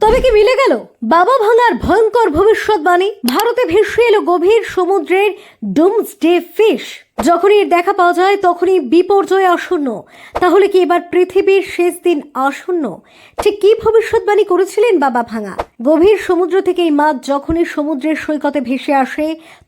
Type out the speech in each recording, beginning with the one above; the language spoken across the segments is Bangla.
তবে কি মিলে গেল? বাবা ভাঙার ভয়ঙ্কর ভবিষ্যৎবাণী ভারতে ভেসে এলো গভীর সমুদ্রের ডুমসডে ফিশ। যখনই এর দেখা পাওয়া যায়, তখনই বিপর্যয় আসন্ন। তাহলে কি এবার পৃথিবীর শেষ দিন আসন্ন? ঠিক কি ভবিষ্যৎবাণী করেছিলেন বাবা ভাঙা? গভীর সমুদ্র থেকে এই মাছ যখনই সমুদ্রের সৈকতে ভেসে আসে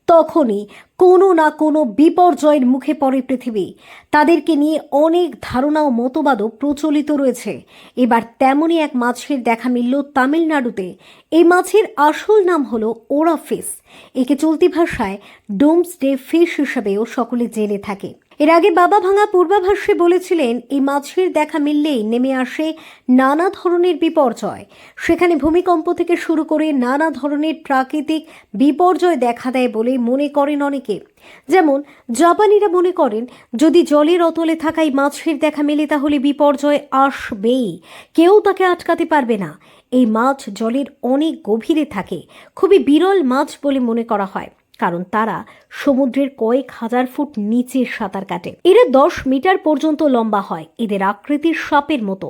তখনই কোনো না কোনো বিপর্যয়ের মুখে পড়ে পৃথিবী। তাদেরকে নিয়ে অনেক ধারণা ও মতবাদও প্রচলিত রয়েছে। এবার তেমনই এক মাছের দেখা মিলল তামিলনাড়ুতে। এই মাছের আসল নাম হলো ওরাফিস একে চলতি ভাষায় ডোমস ডে ফিশ হিসাবেও সকলে জেনে থাকে। এর আগে বাবা ভাঙা পূর্বাভাসে বলেছিলেন, এই মাছের দেখা মিললেই নেমে আসে নানা ধরনের বিপর্যয়। সেখানে ভূমিকম্প থেকে শুরু করে নানা ধরনের প্রাকৃতিক বিপর্যয় দেখা দেয় বলে মনে করেন অনেকে। যেমন, জাপানিরা মনে করেন, যদি জলের অতলে থাকা এই মাছের দেখা মেলে তাহলে বিপর্যয় আসবেই। কেউ তাকে আটকাতে পারবে না। এই মাছ জলের অনেক গভীরে থাকে। খুবই বিরল মাছ বলে মনে করা হয়। কারণ তারা সমুদ্রের কয়েক হাজার ফুট নিচে সাঁতার কাটে। এরা দশ মিটার পর্যন্ত লম্বা হয়। এদের আকৃতির সাপের মতো।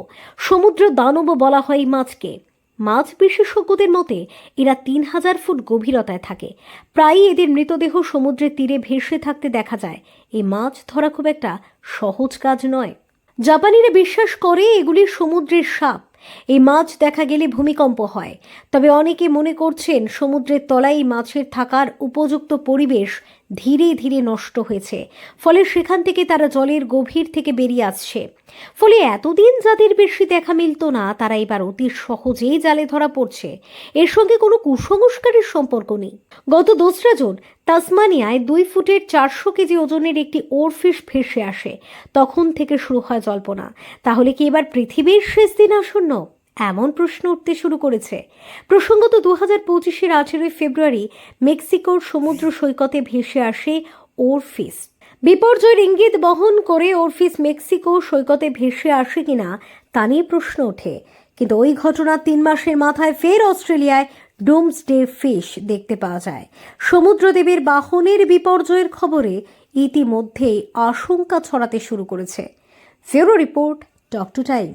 সমুদ্র দানব বলা হয় এই মাছকে। মাছ বিশেষজ্ঞদের মতে, এরা তিন হাজার ফুট গভীরতায় থাকে। প্রায়ই এদের মৃতদেহ সমুদ্রের তীরে ভেসে থাকতে দেখা যায়। এই মাছ ধরা খুব একটা সহজ কাজ নয়। জাপানিরা বিশ্বাস করে এগুলি সমুদ্রের সাপ। এই মাছ দেখা গেলে ভূমিকম্প হয়। তবে অনেকে মনে করছেন সমুদ্রের তলায় মাছের থাকার উপযুক্ত পরিবেশ ধীরে ধীরে নষ্ট হয়েছে। ফলে সেখান থেকে তারা জলের গভীর থেকে বেরিয়ে আসছে। ফলে এতদিন যাদের বেশি দেখা মিলত না, তারা এবার অতি সহজেই জালে ধরা পড়ছে। এর সঙ্গে কোনো কুসংস্কারের সম্পর্ক নেই। গত দোসরা জুন তাসমানিয়ায় দুই ফুটের চারশো কেজি ওজনের একটি ওরফিশ ভেসে আসে। তখন থেকে শুরু হয় জল্পনা। তাহলে কি এবার পৃথিবীর শেষ দিন আসন্ন? এমন প্রশ্ন উঠতে শুরু করেছে। প্রসঙ্গত দু হাজার পঁচিশের আঠেরোই ফেব্রুয়ারি মেক্সিকোর সমুদ্র সৈকতে ভেসে আসে ওরফিস। বিপর্যয়ের ইঙ্গিত বহন করে ওরফিস মেক্সিকো সৈকতে ভেসে আসে কিনা তা নিয়ে প্রশ্ন ওঠে। কিন্তু ওই ঘটনার তিন মাসের মাথায় ফের অস্ট্রেলিয়ায় ডোমসডে ফিশ দেখতে পাওয়া যায়। সমুদ্রদেবের বাহনের বিপর্যয়ের খবরে ইতিমধ্যেই আশঙ্কা ছড়াতে শুরু করেছে। ফেরো রিপোর্ট টক টু টাইম।